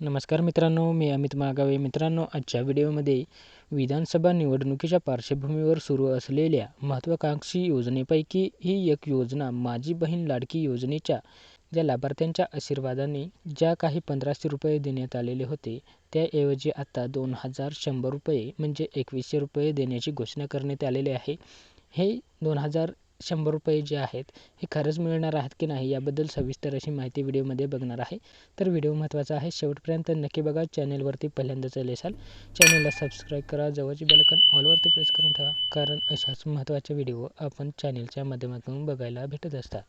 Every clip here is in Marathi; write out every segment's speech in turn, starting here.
नमस्कार मित्रांनो मी अमित मागावे. मित्रांनो आजच्या व्हिडिओमध्ये विधानसभा निवडणुकीच्या पार्श्वभूमीवर सुरू असलेल्या महत्त्वाकांक्षी योजनेपैकी ही एक योजना माझी बहीण लाडकी योजनेच्या ज्या लाभार्थ्यांच्या आशीर्वादाने ज्या काही पंधराशे रुपये देण्यात आलेले होते त्याऐवजी आता दोन हजार शंभर रुपये म्हणजे एकवीसशे रुपये देण्याची घोषणा करण्यात आलेली आहे. हे दोन हजार शंभर रुपये जे आहेत हे खरंच मिळणार आहेत की नाही याबद्दल सविस्तर अशी माहिती व्हिडिओमध्ये बघणार आहे. तर व्हिडिओ महत्त्वाचा आहे शेवटपर्यंत नक्की बघा चॅनेलवरती पहिल्यांदाच आले असाल चॅनेलला सबस्क्राईब करा जवळची बेलकन ऑलवरती प्रेस करून ठेवा कारण अशाच महत्त्वाचे व्हिडिओ आपण चॅनेलच्या माध्यमातून बघायला भेटत असतात.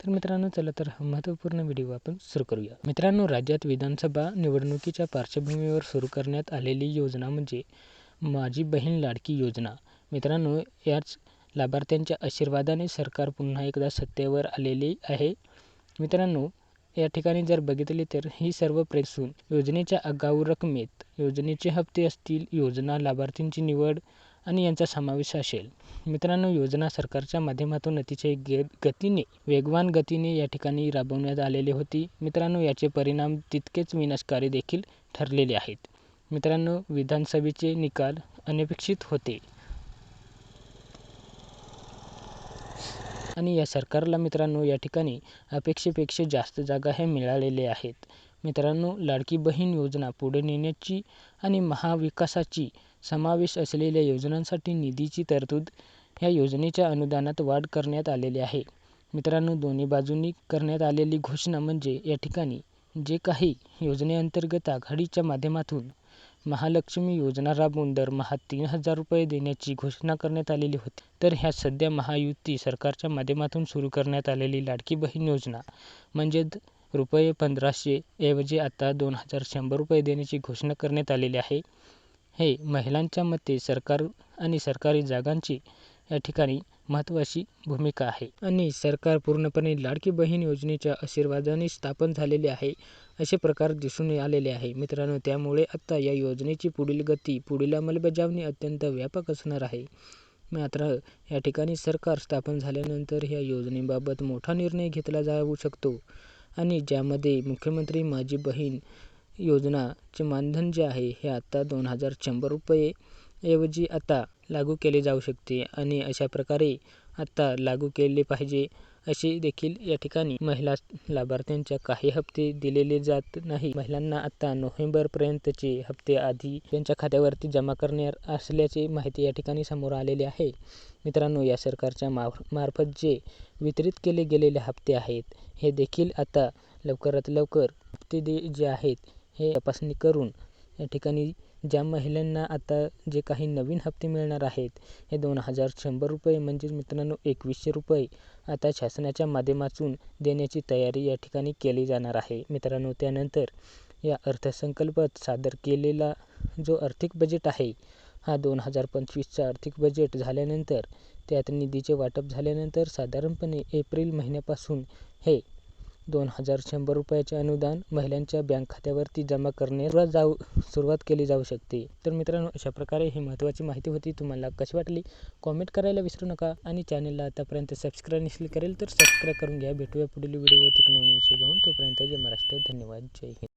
तर मित्रांनो चला तर हा महत्त्वपूर्ण व्हिडिओ आपण सुरू करूया. मित्रांनो राज्यात विधानसभा निवडणुकीच्या पार्श्वभूमीवर सुरू करण्यात आलेली योजना म्हणजे माझी बहीण लाडकी योजना. मित्रांनो याच लाभार्थ्यांच्या आशीर्वादाने सरकार पुन्हा एकदा सत्तेवर आलेले आहे. मित्रांनो या ठिकाणी जर बघितले तर ही सर्व प्रेसून योजनेच्या आगाऊ रकमेत योजनेचे हप्ते असतील योजना लाभार्थींची निवड आणि यांचा समावेश असेल. मित्रांनो योजना सरकारच्या माध्यमातून अतिशय गे गतीने वेगवान गतीने या ठिकाणी राबवण्यात आलेली होती. मित्रांनो याचे परिणाम तितकेच विनाशकारी देखील ठरलेले आहेत. मित्रांनो विधानसभेचे निकाल अनपेक्षित होते. आणि या सरकारला मित्रांनो या ठिकाणी अपेक्षेपेक्षा जास्त जागा हे मिळालेल्या आहेत. मित्रांनो लाडकी बहीण योजना पुढे नेण्याची आणि महाविकासाची समावेश असलेल्या योजनांसाठी निधीची तरतूद ह्या योजनेच्या अनुदानात वाढ करण्यात आलेली आहे. मित्रांनो दोन्ही बाजूंनी करण्यात आलेली घोषणा म्हणजे या ठिकाणी जे काही योजनेअंतर्गत आघाडीच्या माध्यमातून महालक्ष्मी योजना राबवून दरमहा तीन हजार रुपये देण्याची घोषणा करण्यात आलेली होती. तर ह्या सध्या महायुती सरकारच्या माध्यमातून सुरू करण्यात आलेली लाडकी बहीण योजना. म्हणजे रुपये पंधराशे ऐवजी आता दोन हजार शंभर रुपये देण्याची घोषणा करण्यात आलेली आहे. हे महिलांच्या मते सरकार आणि सरकारी जागांची ठिकाणी महत्त्वाची भूमिका आहे. आणि सरकार पूर्णपणे लाडकी बहीण योजनेच्या आशीर्वादाने स्थापन झालेले आहे असे प्रकार दिसून आलेले आहे. मित्रांनो त्यामुळे आत्ता या योजनेची पुढील गती पुढील अंमलबजावणी अत्यंत व्यापक असणार आहे. मात्र या ठिकाणी सरकार स्थापन झाल्यानंतर ह्या योजनेबाबत मोठा निर्णय घेतला जाऊ शकतो. आणि ज्यामध्ये मुख्यमंत्री माझी बहीण योजनाचे मानधन जे आहे हे आत्ता दोन हजार शंभर रुपये ऐवजी आता लागू केले जाऊ शकते आणि अशा प्रकारे आत्ता लागू केले पाहिजे असे देखील या ठिकाणी महिला लाभार्थ्यांच्या काही हप्ते दिलेले जात नाही. महिलांना आत्ता नोव्हेंबरपर्यंतचे हप्ते आधी त्यांच्या खात्यावरती जमा करणार असल्याची माहिती या ठिकाणी समोर आलेली आहे. मित्रांनो या सरकारच्या मार्फत जे वितरित केले गेलेले हप्ते आहेत हे देखील आता लवकरात लवकर हप्ते दे जे आहेत हे तपासणी करून या ठिकाणी ज्या महिलांना आता जे काही नवीन हप्ते मिळणार आहेत हे दोन हजार शंभर रुपये म्हणजेच मित्रांनो एकवीसशे रुपये आता शासनाच्या माध्यमातून देण्याची तयारी या ठिकाणी केली जाणार आहे. मित्रांनो त्यानंतर या अर्थसंकल्पात सादर केलेला जो आर्थिक बजेट आहे हा दोन हजार पंचवीसचा आर्थिक बजेट झाल्यानंतर त्यात निधीचे वाटप झाल्यानंतर साधारणपणे एप्रिल महिन्यापासून हे दोन हजार शंभर रुपयाचे अनुदान महिलांच्या बँक खात्यावरती जमा करणे सुरुवात जाऊ सुरुवात केली जाऊ शकते. तर मित्रांनो अशा प्रकारे ही महत्त्वाची माहिती होती. तुम्हाला कशी वाटली? कॉमेंट करायला विसरू नका आणि चॅनलला आतापर्यंत सबस्क्राईब नसेल करेल तर सबस्क्राईब करून घ्या. भेटूया पुढील व्हिडिओ एक नवीन विषय घेऊन. तोपर्यंत जय महाराष्ट्र. धन्यवाद. जय हिंद.